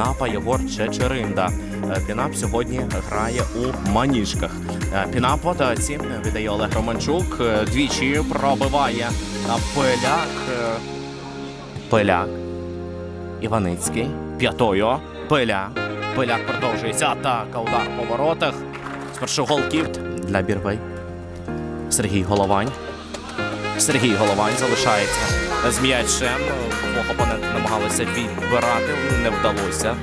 Пінапа Єгор Чечеринда. Е, Пінап сьогодні грає у маніжках. Е, Пінап в атаці віддає Олег Романчук. Е, Двічі пробиває Пеляк. Е, Пеляк. Іваницький. П'ятою. Пиляк. Пиляк продовжується. Атака. Удар по воротах. Спершу голкіфт для Бірвей. Сергій Головань. Сергій Головань залишається з м'ячем. Двох опонентів намагалися відбирати. Не вдалося.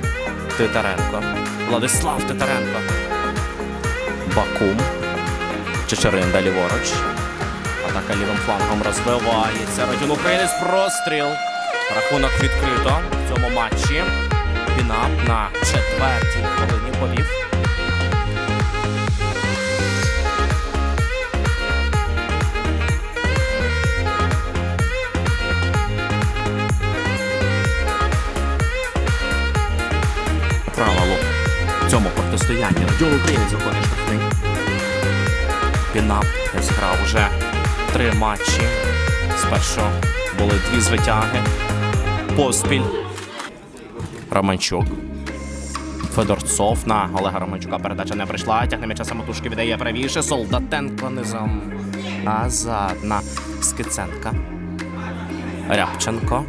Титаренко. Владислав Титаренко. Бакум. Чечеринда ліворуч. Атака лівим флангом розвивається. Радіон Українець простріл. Рахунок відкрито в цьому матчі. Пінап на четвертій хвилині повів. Протистоянні. Радіон Українець виходить штрафний. Пінап зіграв уже три матчі. Спершу були дві звитяги. Поспіль. Романчук. Федорцов на Олега Романчука передача не прийшла. Тягне м'яча самотужки віддає правіше. Солдатенко низом. Назад на Скиценка. Рябченко.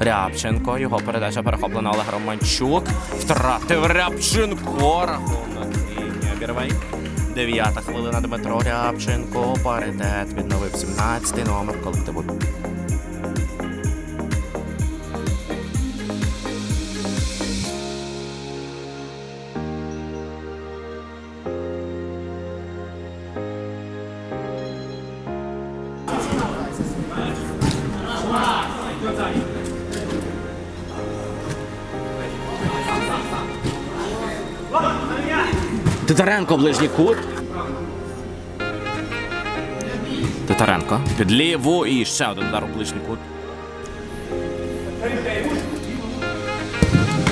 Рябченко. Його передача перехоплена Олег Романчук. Втратив Рябченко. Рахунок Бірвей. Дев'ята хвилина Дмитро Рябченко. Паритет відновив 17-й номер колективу. Титаренко ближній кут. Титаренко під ліву і ще один удар у ближній кут.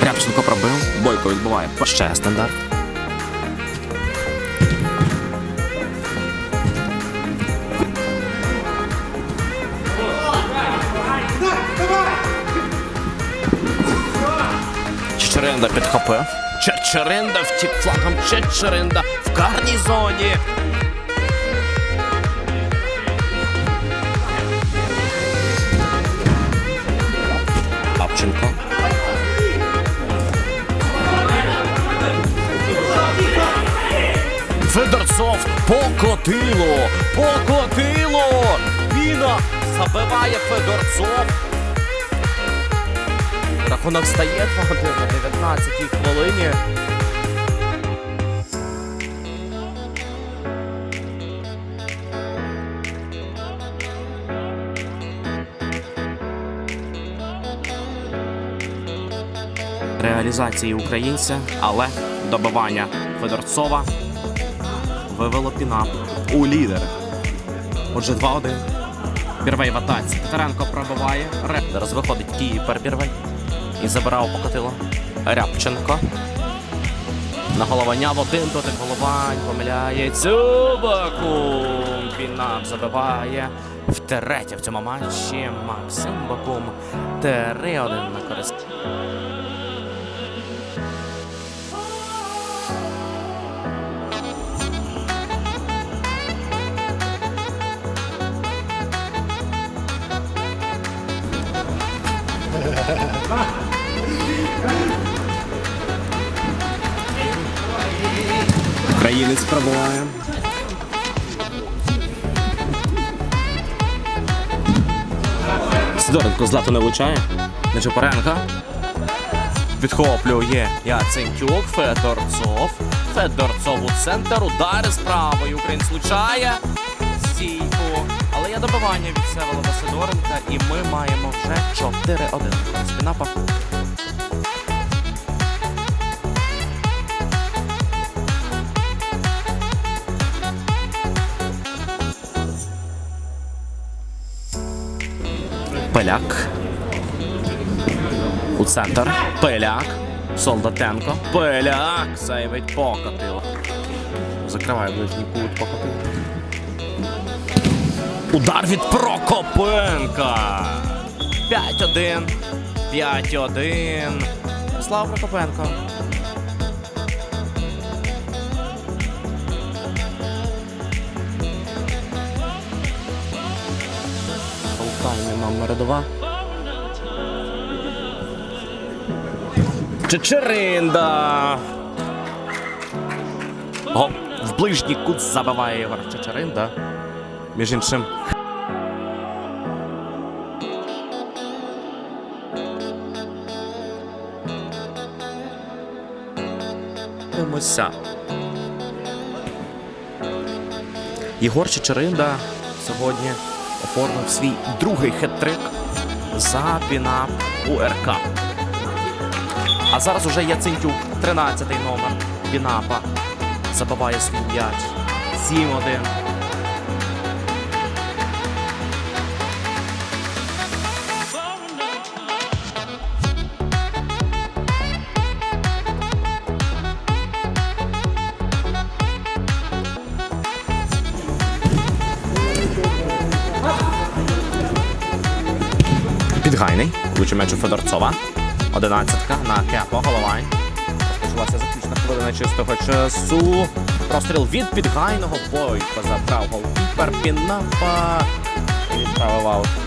Рябченко пробив. Бойко відбуває. Ще стандарт. Чечеринда підхопив. Чечеринда втік флангом. Чечеринда в карній зоні. Лапченко. Федорцов покотило, покотило. Віна забиває Федорцов. Рахунок стає 2 на 19-й хвилині. Реалізації українця, але добивання Федорцова вивело Пінап у лідери. Отже, 2-1. Бірвей в атаці. Титаренко пробиває. Зараз виходить кіпер Бірвей. І забирав покотило. Рябченко. На головання в один дотик головань. Помиляється. Бакум. Пінап забиває. Втретє в цьому матчі. Максим Бакум. 3-1 на користь. Українець пробуває. Сидоренко злато не влучає. Нечепоренко. Підхоплює Яценюк, Федорцов. Федорцов у центр. Удари з правої. Українець влучає. Стійку. Але є добивання від Всеволода Сидоренка. І ми маємо вже 4-1. Спінапа. Пеляк. У центр. Пеляк. Солдатенко. Пеляк. Сейвить покотило. Закриває ближній кут покотило. Удар від Прокопенка. 5-1. 5-1. Слава Прокопенко. Номер два. Чечеринда. Гол в ближній кут забиває Ігор Чечеринда. Між іншим. Дивимося. Єгор Чечеринда сьогодні оформив свій другий хет-трик за пінап УРК. А зараз уже Яцинтюк, 13-й номер Пінапа. Забиває свій м'яч. 7-1. Підгайний. М'яч Федорцова. Одинадцятка на Кепо. головай. Розпочалася заключна хвилина чистого часу. Простріл від підгайного. Бойко забрав голкіпер Пінапа. І відправив аут.